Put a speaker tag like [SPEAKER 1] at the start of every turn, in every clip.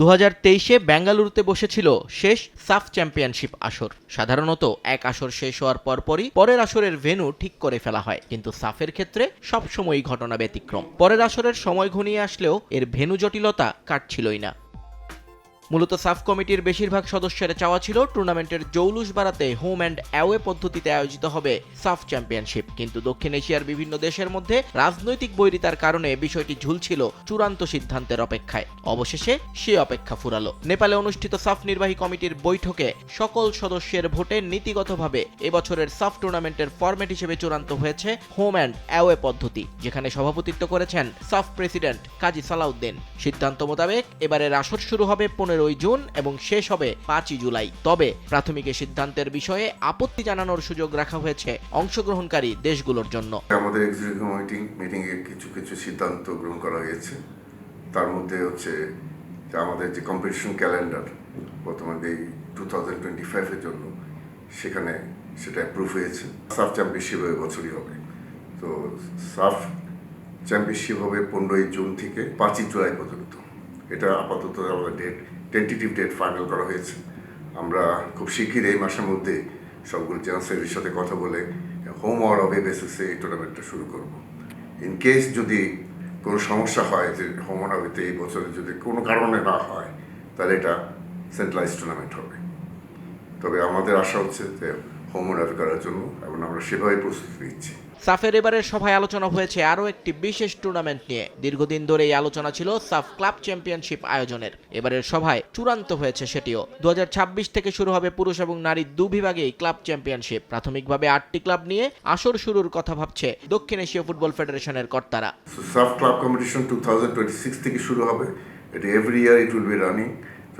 [SPEAKER 1] দু হাজার তেইশে বেঙ্গালুরুতে বসেছিল শেষ সাফ চ্যাম্পিয়নশিপ আসর সাধারণত এক আসর শেষ হওয়ার পরপরই পরের আসরের ভেন্যু ঠিক করে ফেলা হয় কিন্তু সাফের ক্ষেত্রে সবসময়ই ঘটনা ব্যতিক্রম পরের আসরের সময় ঘনিয়ে আসলেও এর ভেন্যু জটিলতা কাটছিলই না মূলত সাফ কমিটির বেশিরভাগ সদস্যের চাওয়া ছিল টুর্নামেন্টের জৌলুস বাড়াতে হোম অ্যান্ড অ্যাওয়ে পদ্ধতিতে আয়োজিত হবে সাফ চ্যাম্পিয়নশিপ কিন্তু দক্ষিণ এশিয়ার বিভিন্ন দেশের মধ্যে রাজনৈতিক বৈরিতার কারণে বিষয়টি ঝুলছিল চূড়ান্ত সিদ্ধান্তের অপেক্ষায় অবশেষে সে অপেক্ষা ফুরালো নেপালে অনুষ্ঠিত সাফ নির্বাহী কমিটির বৈঠকে সকল সদস্যের ভোটে নীতিগতভাবে এবছরের সাফ টুর্নামেন্টের ফরম্যাট হিসেবে চূড়ান্ত হয়েছে হোম অ্যান্ড অ্যাওয়ে পদ্ধতি যেখানে সভাপতিত্ব করেছেন সাফ প্রেসিডেন্ট কাজী সালাউদ্দিন সিদ্ধান্ত মোতাবেক এবারের আসর শুরু হবে পনেরো পনেরোই জুন এবং শেষ হবে পাঁচই জুলাই তবে প্রাথমিক সিদ্ধান্তের বিষয়ে আপত্তি জানানোর সুযোগ রাখা হয়েছে অংশগ্রহণকারী দেশগুলোর জন্য
[SPEAKER 2] আমাদের এক্সিকিউটিভ মিটিং এ কিছু কিছু সিদ্ধান্ত গ্রহণ করা হয়েছে তার মধ্যে হচ্ছে আমাদের যে কম্পিটিশন ক্যালেন্ডার বর্তমানে এই টু থাউজেন্ড টোয়েন্টি ফাইভের জন্য সেখানে সেটা অ্যাপ্রুভ হয়েছে সাফ চ্যাম্পিয়নশিপ বছরই হবে তো সাফ চ্যাম্পিয়নশিপ হবে পনেরোই জুন থেকে পাঁচই জুলাই পর্যন্ত এটা আপাতত আমাদের ডেট টেন্টেটিভ ডেট ফাইনাল করা হয়েছে আমরা খুব শিগগির এই মাসের মধ্যে সবগুলো চ্যান্সেলের সাথে কথা বলে হোম অর অবে বেসিসে এই টুর্নামেন্টটা শুরু করব ইন কেস যদি কোনো সমস্যা হয় যে হোম অর অবেতে এই বছরে যদি কোনো কারণে না হয় তাহলে এটা সেন্ট্রালাইজ টুর্নামেন্ট হবে তবে আমাদের আশা হচ্ছে যে হোম অর করার জন্য এবং আমরা সেভাবেই প্রস্তুতি নিচ্ছি
[SPEAKER 1] সাফের এবারের সভায় আলোচনা হয়েছে আরও একটি বিশেষ টুর্নামেন্ট নিয়ে দীর্ঘদিন ধরে এই আলোচনা ছিল সাফ ক্লাব চ্যাম্পিয়নশিপ আয়োজনের এবারের সভায় চূড়ান্ত হয়েছে সেটিও দু থেকে শুরু হবে পুরুষ এবং নারী দু বিভাগে এই ক্লাব চ্যাম্পিয়নশিপ প্রাথমিকভাবে আটটি ক্লাব নিয়ে আসর শুরুর কথা ভাবছে দক্ষিণ এশীয় ফুটবল ফেডারেশনের কর্তারা সাফ ক্লাব
[SPEAKER 2] কম্পিটিশন টু থেকে শুরু হবে এটা every year it will be running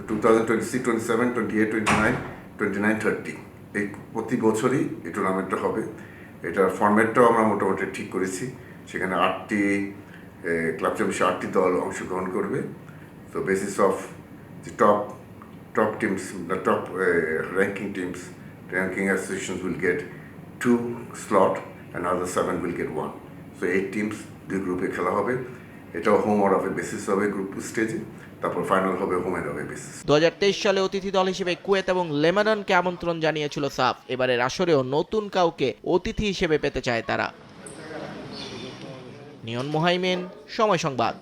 [SPEAKER 2] two thousand twenty six twenty seven twenty eight twenty nine twenty nine thirty এই প্রতি বছরই এই টুর্নামেন্টটা হবে এটার ফর্ম্যাটটাও আমরা মোটামুটি ঠিক করেছি সেখানে আটটি ক্লাব চব্বিশে আটটি দল অংশগ্রহণ করবে তো basis of the top top teams বা top ranking teams ranking association will get two slot and other seven will get one so এই টিমস দুই গ্রুপে খেলা হবে এটাও হোম অফে বেসিস হবে গ্রুপ স্টেজে তারপর ফাইনাল হবে হোম অ্যান্ড অফে বেসিস
[SPEAKER 1] দু সালে অতিথি দল হিসেবে কুয়েত এবং লেবাননকে আমন্ত্রণ জানিয়েছিল সাফ এবারের আসরেও নতুন কাউকে অতিথি হিসেবে পেতে চায় তারা নিয়ন মোহাইমেন সময় সংবাদ